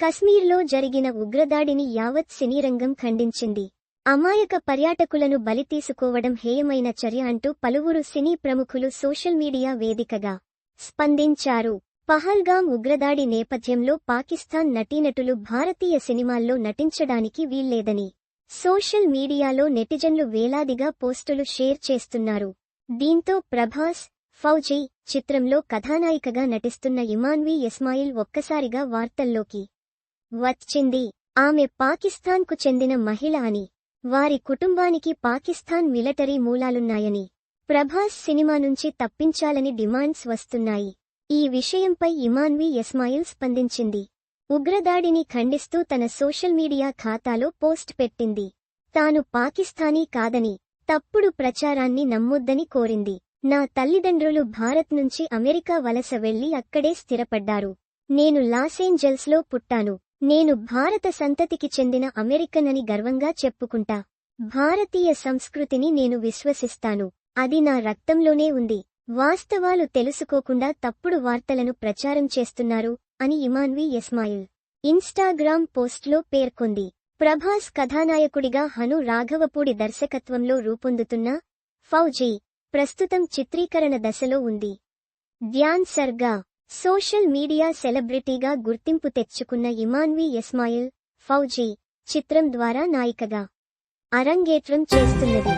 కశ్మీర్లో జరిగిన ఉగ్రదాడిని యావత్ సినీరంగం ఖండించింది. అమాయక పర్యాటకులను బలి తీసుకోవడం హేయమైన చర్య అంటూ పలువురు సినీ ప్రముఖులు సోషల్ మీడియా వేదికగా స్పందించారు. పహల్గాం ఉగ్రదాడి నేపథ్యంలో పాకిస్తాన్ నటీనటులు భారతీయ సినిమాల్లో నటించడానికి వీల్లేదని సోషల్ మీడియాలో నెటిజన్లు వేలాదిగా పోస్టులు షేర్ చేస్తున్నారు. దీంతో ప్రభాస్ ఫౌజీ చిత్రంలో కథానాయికగా నటిస్తున్న ఇమాన్వి ఇస్మాయిల్ ఒక్కసారిగా వార్తల్లోకి వచ్చింది. ఆమె పాకిస్తాన్కు చెందిన మహిళ అని వారి కుటుంబానికి పాకిస్తాన్ మిలటరీ మూలాలున్నాయని. ప్రభాస్ సినిమా నుంచి తప్పించాలని డిమాండ్స్ వస్తున్నాయి. ఈ విషయంపై ఇమాన్వి ఎస్మాయిల్ స్పందించింది. ఉగ్రదాడిని ఖండిస్తూ తన సోషల్ మీడియా ఖాతాలో పోస్ట్ పెట్టింది. తాను పాకిస్తానీ కాదని తప్పుడు ప్రచారాన్ని నమ్మొద్దని కోరింది. నా తల్లిదండ్రులు భారత్ నుంచి అమెరికా వలస వెళ్ళి అక్కడే స్థిరపడ్డారు. నేను లాసేంజల్స్లో పుట్టాను. నేను భారత సంతతికి చెందిన అమెరికన్ అని గర్వంగా చెప్పుకుంటా. భారతీయ సంస్కృతిని నేను విశ్వసిస్తాను. అది నా రక్తంలోనే ఉంది. వాస్తవాలు తెలుసుకోకుండా తప్పుడు వార్తలను ప్రచారం చేస్తున్నారు అని ఇమాన్వి ఎస్మాయిల్ ఇన్స్టాగ్రామ్ పోస్ట్లో పేర్కొంది. ప్రభాస్ కథానాయకుడిగా హను రాఘవపూడి దర్శకత్వంలో రూపొందుతున్న ఫౌజీ ప్రస్తుతం చిత్రీకరణ దశలో ఉంది. ధ్యాన్ సర్గా సోషల్ మీడియా సెలబ్రిటీగా గుర్తింపు తెచ్చుకున్న ఇమాన్వి ఇస్మాయిల్ ఫౌజీ చిత్రం ద్వారా నాయికగా అరంగేట్రం చేస్తున్నది.